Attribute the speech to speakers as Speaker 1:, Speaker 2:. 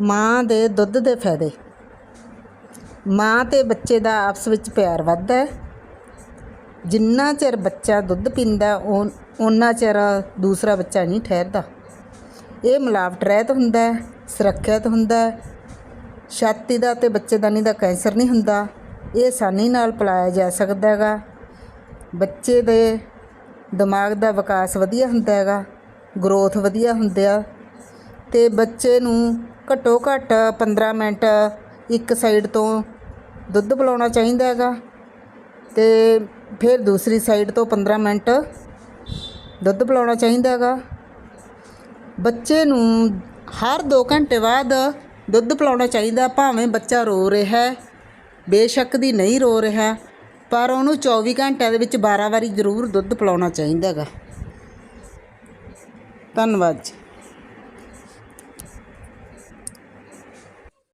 Speaker 1: ਮਾਂ ਦੇ ਦੁੱਧ ਦੇ ਫਾਇਦੇ। ਮਾਂ ਤੇ ਬੱਚੇ ਦਾ ਆਪਸ ਵਿੱਚ ਪਿਆਰ ਵੱਧਦਾ ਹੈ। ਜਿੰਨਾ ਚਿਰ ਬੱਚਾ ਦੁੱਧ ਪੀਂਦਾ ਉਹ ਓਨਾ ਚਿਰ ਦੂਸਰਾ ਬੱਚਾ ਨਹੀਂ ਠਹਿਰਦਾ। ਇਹ ਮਿਲਾਵਟ ਰਹਿਤ ਹੁੰਦਾ ਹੈ, ਸੁਰੱਖਿਅਤ ਹੁੰਦਾ ਹੈ। ਛਾਤੀ ਦਾ ਤੇ ਬੱਚੇਦਾਨੀ ਦਾ ਕੈਂਸਰ ਨਹੀਂ ਹੁੰਦਾ। ਇਹ ਆਸਾਨੀ ਨਾਲ ਪਿਲਾਇਆ ਜਾ ਸਕਦਾ ਹੈਗਾ। ਬੱਚੇ ਦੇ ਦਿਮਾਗ ਦਾ ਵਿਕਾਸ ਵਧੀਆ ਹੁੰਦਾ ਹੈਗਾ। ਗਰੋਥ ਵਧੀਆ ਹੁੰਦੀ ਆ। ਅਤੇ ਬੱਚੇ ਨੂੰ ਘੱਟੋ ਘੱਟ 15 ਮਿੰਟ ਇੱਕ ਸਾਈਡ ਤੋਂ ਦੁੱਧ ਪਿਲਾਉਣਾ ਚਾਹੀਦਾ ਹੈਗਾ ਅਤੇ ਫਿਰ ਦੂਸਰੀ ਸਾਈਡ ਤੋਂ 15 ਮਿੰਟ ਦੁੱਧ ਪਿਲਾਉਣਾ ਚਾਹੀਦਾ ਹੈਗਾ। ਬੱਚੇ ਨੂੰ ਹਰ 2 ਘੰਟੇ ਬਾਅਦ ਦੁੱਧ ਪਿਲਾਉਣਾ ਚਾਹੀਦਾ, ਭਾਵੇਂ ਬੱਚਾ ਰੋ ਰਿਹਾ ਹੈ, ਬੇਸ਼ੱਕ ਦੀ ਨਹੀਂ ਰੋ ਰਿਹਾ, ਪਰ ਉਹਨੂੰ 24 ਘੰਟਿਆਂ ਦੇ ਵਿੱਚ 12 ਵਾਰੀ ਜ਼ਰੂਰ ਦੁੱਧ ਪਿਲਾਉਣਾ ਚਾਹੀਦਾ ਹੈਗਾ। ਧੰਨਵਾਦ ਜੀ।